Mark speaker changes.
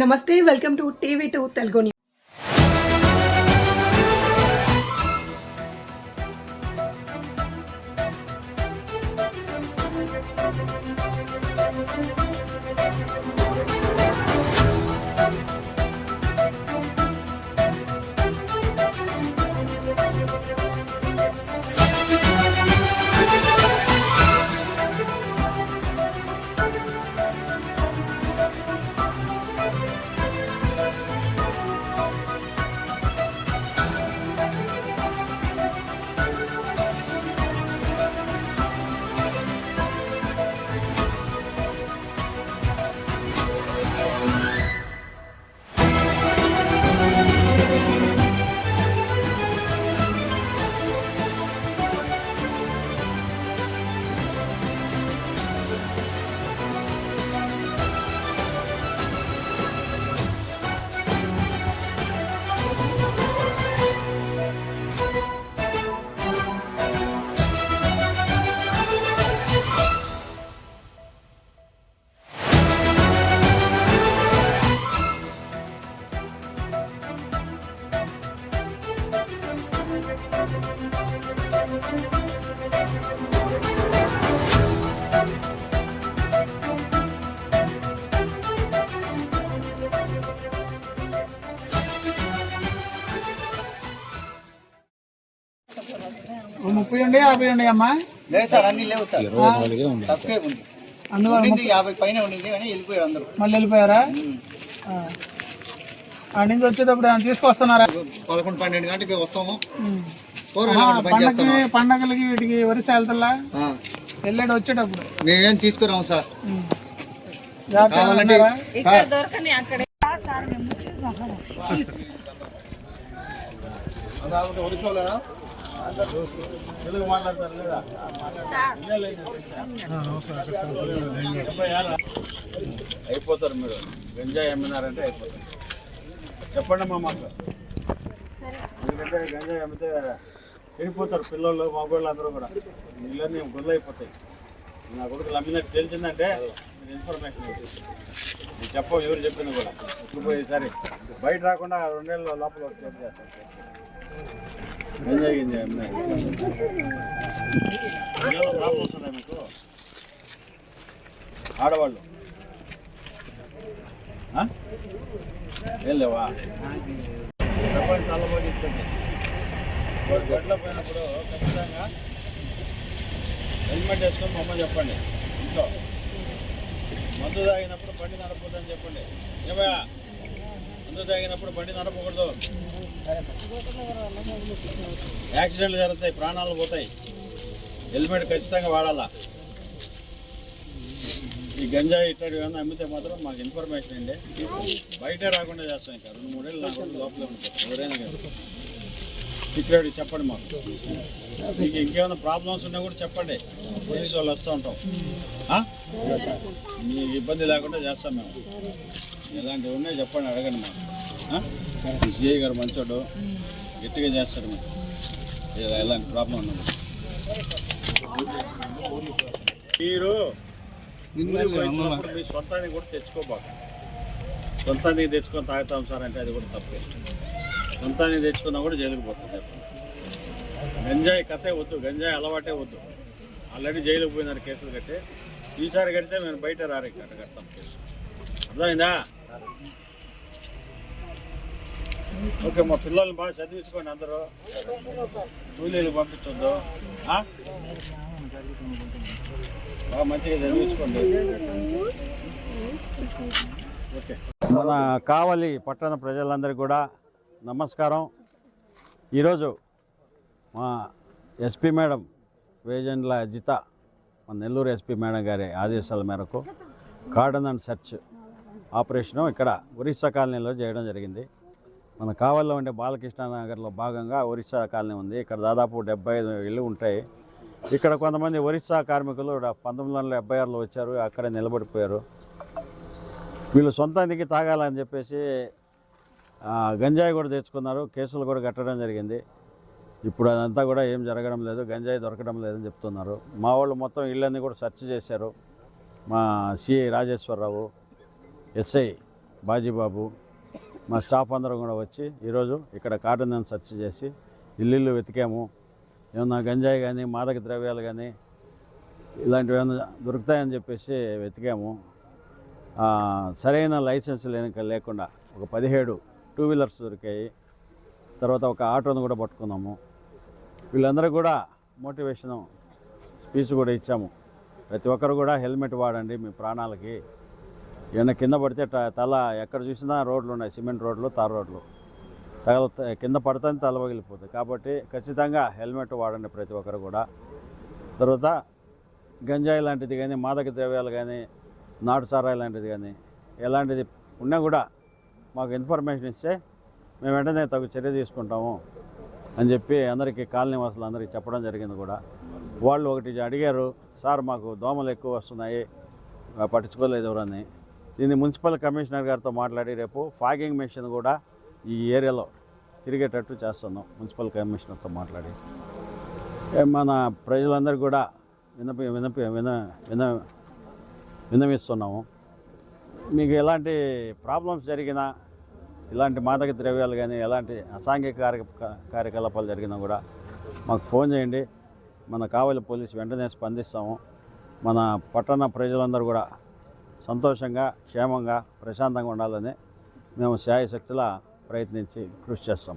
Speaker 1: నమస్తే welcome to TV two Telugu news.
Speaker 2: ముప్పై ఉండే యాభై ఉండే అమ్మా?
Speaker 3: లేదు సార్ అన్ని లేవు సార్. తక్కువే ఉంది.
Speaker 2: అందువల్ల
Speaker 3: ఉండింది యాభై పైన ఉండింది కానీ వెళ్ళిపోయారు అందరూ.
Speaker 2: మళ్ళీ వెళ్ళిపోయారా? ఆ. ఆడ నుంచి వచ్చేటప్పుడు ఏమైనా తీసుకొస్తున్నారా?
Speaker 3: పదకొండు పన్నెండు గంటకి వస్తాము.
Speaker 2: పండగకి. పండగలకి వీటికి వరుస వెళ్తలా వెళ్ళాడు వచ్చేటప్పుడు.
Speaker 3: మేమేం తీసుకురాము సార్.
Speaker 2: ఉమ్. జాగ్రత్తగా
Speaker 3: కావాలంటే
Speaker 2: ఉన్నారా?
Speaker 4: అయిపోతారు మీరు. గంజాయి అమ్మినారంటే అయిపోతారు. చెప్పండి అమ్మా మాకు. ఎందుకంటే గంజాయి అమ్మితే వెళ్ళిపోతారు పిల్లలు మగవాళ్ళు అందరూ కూడా. ఇళ్ళన్నీ గుళ్ళు అయిపోతాయి నా కొడుకులు అమ్మినట్టు తెలిసిందంటే ఇన్ఫర్మేషన్ నేను చెప్పవు ఎవరు చెప్పింది కూడా. ఇప్పుడు పోయేసరి బయట రాకుండా రెండేళ్ళ లోపల వచ్చి ఆడవాళ్ళు ఆ? ఏం లేవా ప్రపంచం చల్లబోయి ఇస్తుంది వాడు పోయినప్పుడు ఖచ్చితంగా హెల్మెట్ వేసుకొని మమ్మల్ని చెప్పండి ఇంట్లో మందు తాగినప్పుడు బండి నడపొద్దని చెప్పండి ఏమయ్యా మందు తాగినప్పుడు బండి నడపకూడదు యాక్సిడెంట్లు జరుగుతాయి ప్రాణాలు పోతాయి. హెల్మెట్ ఖచ్చితంగా వాడాలా. ఈ గంజాయి ఇట్లాంటివి ఏమైనా అమ్మితే మాత్రం మాకు ఇన్ఫర్మేషన్ అండి బయట రాకుండా చేస్తాం ఇంకా. రెండు మూడేళ్ళు నాకు లోపలే ఉంటారు ఎవరైనా కానీ. సీక్రెట్ చెప్పండి మాకు. మీకు ఇంకేమైనా ప్రాబ్లమ్స్ ఉన్నా కూడా చెప్పండి. పోలీసు వాళ్ళు వస్తూ ఉంటాం. మీకు ఇబ్బంది లేకుండా చేస్తాం మేము. ఎలాంటివి ఉన్నాయి చెప్పండి అడగండి మాకు. సిఐ గారు మంచోడు. గట్టిగా చేస్తాడు ఇలా ఎలాంటి ప్రాబ్లం ఉన్నది మీరు మీ సొంతానికి కూడా తెచ్చుకోబాక. సొంతానికి తెచ్చుకొని తాగుతాం సార్ అంటే అది కూడా తప్పే. సొంతానికి తెచ్చుకున్నా కూడా జైలుకి పోతుంది గంజాయి కథే వద్దు గంజాయి అలవాటే వద్దు. ఆల్రెడీ జైలుకి పోయినారు కేసులు కట్టి. ఈసారి కడితే మేము బయట రారు ఇక్కడ కడతాం కేసు. అర్థమైందా? ఓకే మా పిల్లల్ని బాగా చదివించుకోండి అందరూ. కూలీలు పంపించొద్దు. బాగా మంచిగా చదివించుకోండి. ఓకే. మన కావలి పట్టణ ప్రజలందరికీ కూడా నమస్కారం. ఈరోజు మా ఎస్పీ మేడం వేజెండ్ల జిత మన నెల్లూరు ఎస్పీ మేడం గారి ఆదేశాల మేరకు కార్డన్ అండ్ సెర్చ్ ఆపరేషను ఇక్కడ ఒరిస్సా కాలనీలో చేయడం జరిగింది. మన కావల్లో ఉండే బాలకృష్ణానగర్లో భాగంగా ఒరిస్సా కాలనీ ఉంది. ఇక్కడ దాదాపు డెబ్బై ఐదు ఇళ్ళు ఉంటాయి. ఇక్కడ కొంతమంది ఒరిస్సా కార్మికులు పంతొమ్మిది వందల డెబ్బై ఆరులో వచ్చారు. అక్కడే నిలబడిపోయారు. వీళ్ళు సొంతానికి తాగాలని చెప్పేసి గంజాయి కూడా తెచ్చుకున్నారు. కేసులు కూడా కట్టడం జరిగింది. ఇప్పుడు అదంతా కూడా ఏం జరగడం లేదు. గంజాయి దొరకడం లేదని చెప్తున్నారు. మా వాళ్ళు మొత్తం ఇళ్ళన్నీ కూడా సెర్చ్ చేశారు. మా సిఐ రాజేశ్వరరావు ఎస్ఐ బాజీబాబు మా స్టాఫ్ అందరం కూడా వచ్చి ఈరోజు ఇక్కడ కాటన్ సెర్చ్ చేసి ఇల్లు వెతికాము. ఏమన్నా గంజాయి కానీ మాదక ద్రవ్యాలు కానీ ఇలాంటివి ఏమైనా దొరుకుతాయని చెప్పేసి వెతికాము. సరైన లైసెన్స్ లేని లేకుండా ఒక పదిహేడు టూ వీలర్స్ దొరికాయి. తర్వాత ఒక ఆటోను కూడా పట్టుకున్నాము. వీళ్ళందరూ కూడా మోటివేషన్ స్పీచ్ కూడా ఇచ్చాము. ప్రతి ఒక్కరు కూడా హెల్మెట్ వాడండి మీ ప్రాణాలకి. ఏమైనా కింద పడితే తల ఎక్కడ చూసినా రోడ్లు ఉన్నాయి సిమెంట్ రోడ్లు తార్ రోడ్లు. తగల కింద పడితే తల పగిలిపోతుంది. కాబట్టి ఖచ్చితంగా హెల్మెట్ వాడండి ప్రతి ఒక్కరు కూడా. తర్వాత గంజాయి లాంటిది కానీ మాదక ద్రవ్యాలు కానీ నాటు సారాయి లాంటిది కానీ ఎలాంటిది ఉన్నా కూడా మాకు ఇన్ఫర్మేషన్ ఇస్తే మేము వెంటనే తగు చర్య తీసుకుంటాము అని చెప్పి అందరికీ కాలనీ వాసులు అందరికీ చెప్పడం జరిగింది కూడా. వాళ్ళు ఒకటి అడిగారు సార్ మాకు దోమలు ఎక్కువ వస్తున్నాయి పట్టించుకోలేదు ఎవరని. దీన్ని మున్సిపల్ కమిషనర్ గారితో మాట్లాడి రేపు ఫాగింగ్ మెషిన్ కూడా ఈ ఏరియాలో తిరిగేటట్టు చేస్తున్నాం. మున్సిపల్ కమిషనర్తో మాట్లాడి. మన ప్రజలందరికీ కూడా వినపి వినపి విన విన విన్నవిస్తున్నాము మీకు ఎలాంటి ప్రాబ్లమ్స్ జరిగినా ఇలాంటి మాదక ద్రవ్యాలు కానీ ఎలాంటి అసాంఘిక కార్య కార్యకలాపాలు జరిగినా కూడా మాకు ఫోన్ చేయండి. మన కావలి పోలీసు వెంటనే స్పందిస్తాము. మన పట్టణ ప్రజలందరూ కూడా సంతోషంగా క్షేమంగా ప్రశాంతంగా ఉండాలని మేము శాయశక్తులా ప్రయత్నించి కృషి చేస్తాం.